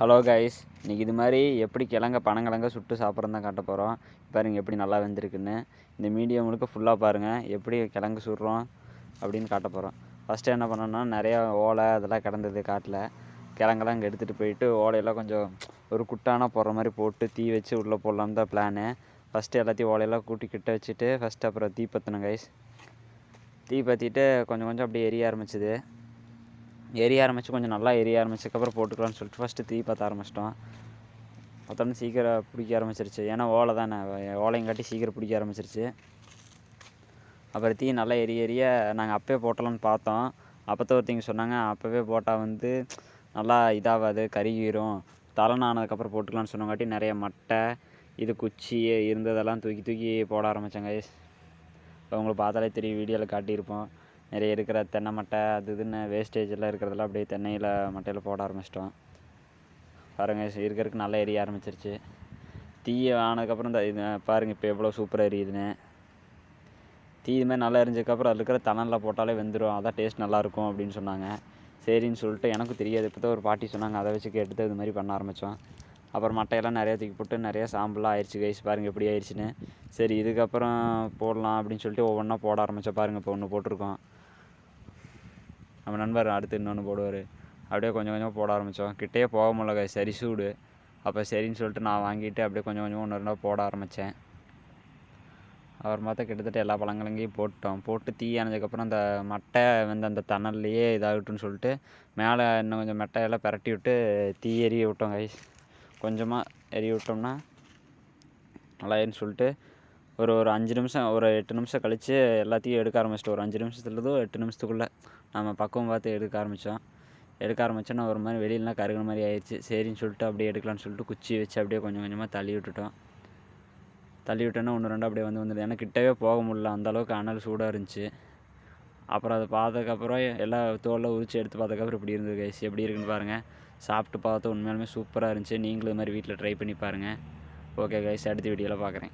Hello guys இன்றைக்கி இது மாதிரி எப்படி கிழங்க பனங்கிழங்க சுட்டு சாப்பிட்றது தான் காட்ட போகிறோம் பாருங்கள் எப்படி நல்லா வெந்திருக்குன்னு. இந்த மீடியம் முழுக்க ஃபுல்லாக பாருங்கள் எப்படி கிழங்கு சுடுறோம் அப்படின்னு காட்ட போகிறோம் ஃபஸ்ட்டு என்ன பண்ணோன்னா நிறையா ஓலை அதெல்லாம் கிடந்தது காட்டில். கிழங்கெல்லாம் இங்கே எடுத்துகிட்டு போயிட்டு ஓலையெல்லாம் கொஞ்சம் ஒரு குட்டான போடுற மாதிரி போட்டு தீ வச்சு உள்ளே போடலான்னு தான் பிளானு ஃபஸ்ட்டு எல்லாத்தையும் ஓலையெல்லாம் கூட்டி கிட்ட வச்சுட்டு ஃபஸ்ட்டு அப்புறம் தீ பற்றணும் கைஸ் தீ பற்றிட்டு கொஞ்சம் கொஞ்சம் அப்படியே எரிய ஆரம்பிச்சிது. எரிய ஆரம்பித்து கொஞ்சம் நல்லா எரிய ஆரம்பிச்சதுக்கப்புறம் போட்டுக்கலாம்னு சொல்லிட்டு ஃபஸ்ட்டு தீ பார்த்த ஆரம்பிச்சிட்டோம். பார்த்தோன்னே சீக்கிரம் பிடிக்க ஆரம்பிச்சிருச்சு. ஏன்னா ஓலை தானே. ஓலையும் சீக்கிரம் பிடிக்க ஆரம்பிச்சிருச்சு. அப்புறம் தீ நல்லா எரிய எரிய நாங்கள் அப்போயே போட்டலாம்னு பார்த்தோம். அப்போத்த ஒருத்தவங்க ஒருத்தங்க சொன்னாங்க அப்போவே போட்டால் வந்து நல்லா இதாகாது கருகிரும். தலைநானதுக்கப்புறம் ஆனதுக்கப்புறம் போட்டுக்கலாம்னு சொன்னங்காட்டி நிறைய மட்டை இது குச்சி இருந்ததெல்லாம் தூக்கி தூக்கி போட ஆரம்பித்தாங்க அவங்கள உங்களுக்கு பார்த்தாலே தெரியும் வீடியோவில் காட்டியிருப்போம். நிறைய இருக்கிற தென்னை மட்டை அது இதுன்னு வேஸ்டேஜ் எல்லாம் இருக்கிறதெல்லாம் அப்படியே தென்னையில் மட்டையில் போட ஆரம்பிச்சிட்டோம். பாருங்கள் இருக்கிறதுக்கு நல்லா எரிய ஆரம்பிச்சிருச்சு. தீ ஆனதுக்கப்புறம் இந்த இது பாருங்கள் இப்போ எவ்வளோ சூப்பராக எரியுதுன்னு. தீ இது மாதிரி நல்லா எரிஞ்சதுக்கப்புறம் அதில் இருக்கிற தணலில் போட்டாலே வெந்துடும் அதான் டேஸ்ட் நல்லாயிருக்கும் அப்படின்னு சொன்னாங்க. சரின்னு சொல்லிட்டு எனக்கும் தெரியாது. இப்போ தான் ஒரு பாட்டி சொன்னாங்க அதை வச்சு கேட்டு இது மாதிரி பண்ண ஆரம்பித்தோம் அப்புறம் மட்டையெல்லாம் நிறையா தூக்கி போட்டு நிறையா சாம்பலாக ஆயிடுச்சு கைஸ் பாருங்கள் எப்படி ஆயிடுச்சுன்னு. சரி இதுக்கப்புறம் போடலாம் அப்படின்னு சொல்லிட்டு ஒவ்வொன்றா போட ஆரம்பித்தோம் பாருங்கள் இப்போ ஒன்று போட்டிருக்கோம். நம்ம நண்பர் அடுத்து இன்னொன்று போடுவார். அப்படியே கொஞ்சம் கொஞ்சமாக போட ஆரம்பித்தோம் கிட்டேயே போக முடியல சரி சூடு. அப்போ சரின்னு சொல்லிட்டு நான் வாங்கிட்டு அப்படியே கொஞ்சம் கொஞ்சம் ஒன்று ரெண்டாக போட ஆரம்பித்தேன் அவர் பார்த்தா கிட்டத்தட்ட எல்லா பழங்களையும் போட்டோம். போட்டு தீ அணைஞ்சதுக்கப்புறம் அந்த மட்டை வந்து அந்த தணல்லையே இதாகட்டும்னு சொல்லிட்டு மேலே இன்னும் கொஞ்சம் மெட்டையெல்லாம் பரட்டி விட்டு தீ எறிய விட்டோம் கைஸ் கொஞ்சமாக எரிய விட்டோம்னா நல்லாயிருன்னு சொல்லிட்டு ஒரு ஒரு அஞ்சு நிமிஷம் ஒரு எட்டு நிமிஷம் கழித்து எல்லாத்தையும் எடுக்க ஆரம்பிச்சிட்டோம். ஒரு அஞ்சு நிமிஷத்துலேருந்தோ எட்டு நிமிஷத்துக்குள்ளே நம்ம பக்குவம் பார்த்து எடுக்க ஆரம்பித்தோம் எடுக்க ஆரம்பித்தோன்னா ஒரு மாதிரி வெளியிலலாம் கருகிற மாதிரி ஆயிடுச்சு சரின்னு சொல்லிட்டு அப்படியே எடுக்கலாம்னு சொல்லிட்டு குச்சி வச்சு அப்படியே கொஞ்சம் கொஞ்சமாக தள்ளி விட்டுட்டோம். தள்ளி விட்டோன்னா ஒன்று ரெண்டு அப்படியே வந்து வந்துடுது. ஏன்னா கிட்டவே போக முடியல. அந்தளவுக்கு அனல் சூடாக இருந்துச்சு. அப்புறம் அதை பார்த்ததுக்கப்புறம் எல்லா தோலில் உரிச்சு எடுத்து பார்த்ததுக்கப்புறம் இப்படி இருந்தது கைஸ் எப்படி இருக்குன்னு பாருங்கள் சாப்பிட்டு பார்த்தா உண்மையாலுமே சூப்பராக இருந்துச்சு. நீங்களும் இது மாதிரி வீட்டில் ட்ரை பண்ணி பாருங்கள் ஓகே கைஸ் அடுத்த வீடியோவில் பார்க்குறேன்.